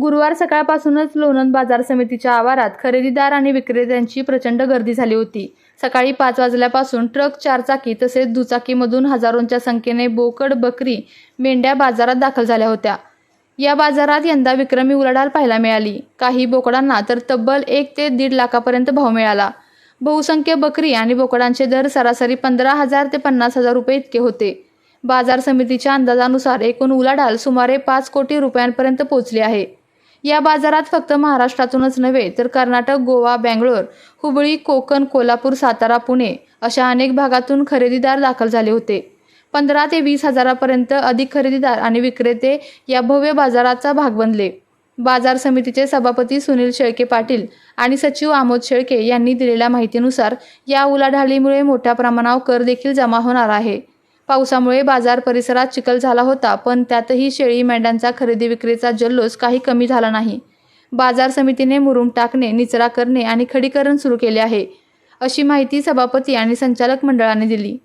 गुरुवार सकाळपासूनच लोणंद बाजार समितीच्या आवारात खरेदीदार आणि विक्रेत्यांची प्रचंड गर्दी झाली होती. सकाळी पाच वाजल्यापासून ट्रक चारचाकी तसेच दुचाकीमधून हजारोंच्या संख्येने बोकड बकरी मेंढ्या बाजारात दाखल झाल्या होत्या. या बाजारात यंदा विक्रमी उलाढाल पाहायला मिळाली. काही बोकडांना तर तब्बल एक ते दीड लाखापर्यंत भाव मिळाला. बहुसंख्य बकरी आणि बोकडांचे दर सरासरी पंधरा हजार ते पन्नास हजार रुपये इतके होते. बाजार समितीच्या अंदाजानुसार एकूण उलाढाल सुमारे पाच कोटी रुपयांपर्यंत पोहोचली आहे. या बाजारात फक्त महाराष्ट्रातूनच नव्हे तर कर्नाटक गोवा बँगलोर हुबळी कोकण कोल्हापूर सातारा पुणे अशा अनेक भागातून खरेदीदार दाखल झाले होते. पंधरा ते वीस हजारापर्यंत अधिक खरेदीदार आणि विक्रेते या भव्य बाजाराचा भाग बनले. बाजार समितीचे सभापती सुनील शेळके पाटील आणि सचिव आमोद शेळके यांनी दिलेल्या माहितीनुसार या उलाढालीमुळे मोठ्या प्रमाणावर कर देखील जमा होणार आहे. पावसामुळे बाजार परिसरात चिखल झाला होता पण त्यातही शेळी मेंढ्यांचा खरेदी विक्रीचा जल्लोष काही कमी झाला नाही. बाजार समितीने मुरुम टाकणे निचरा करणे आणि खडीकरण सुरू केले आहे अशी माहिती सभापती आणि संचालक मंडळाने दिली.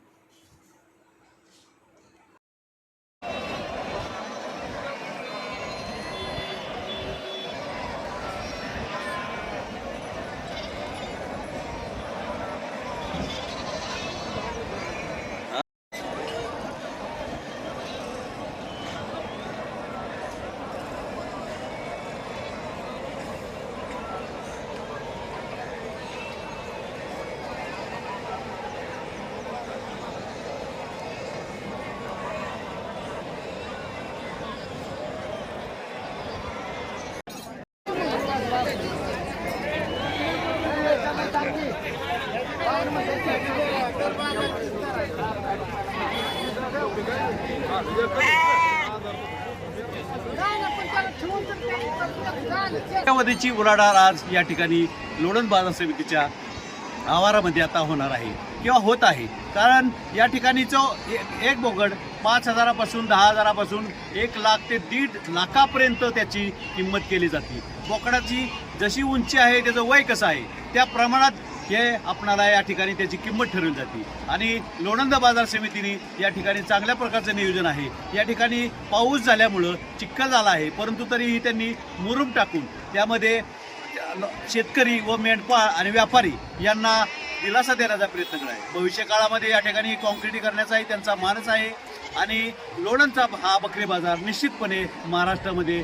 कोट्यावधीची उलाढाल आज या ठिकाणी लोणंद बाजार समितीच्या आवारामध्ये आता होणार आहे किंवा होत आहे. कारण या ठिकाणी जो एक बोगड पाच हजारापासून दहा हजारापासून एक लाख ते दीड लाखापर्यंत त्याची किंमत केली जाते. बोकडाची जशी उंची आहे त्याचं वय कसं आहे त्या प्रमाणात हे आपणाला या ठिकाणी त्याची किंमत ठरवली जाते. आणि लोणंद बाजार समितीने या ठिकाणी चांगल्या प्रकारचं नियोजन आहे. या ठिकाणी पाऊस झाल्यामुळं चिखल झाला आहे. परंतु तरीही त्यांनी मुरुम टाकून त्यामध्ये शेतकरी व मेंढपाळ आणि व्यापारी यांना दिलासा देण्याचा प्रयत्न केला आहे. भविष्य काळामध्ये या ठिकाणी कॉन्क्रिटीकरणाचाही त्यांचा मानस आहे. आणि लोणंदचा हा बकरी बाजार निश्चितपणे महाराष्ट्रामध्ये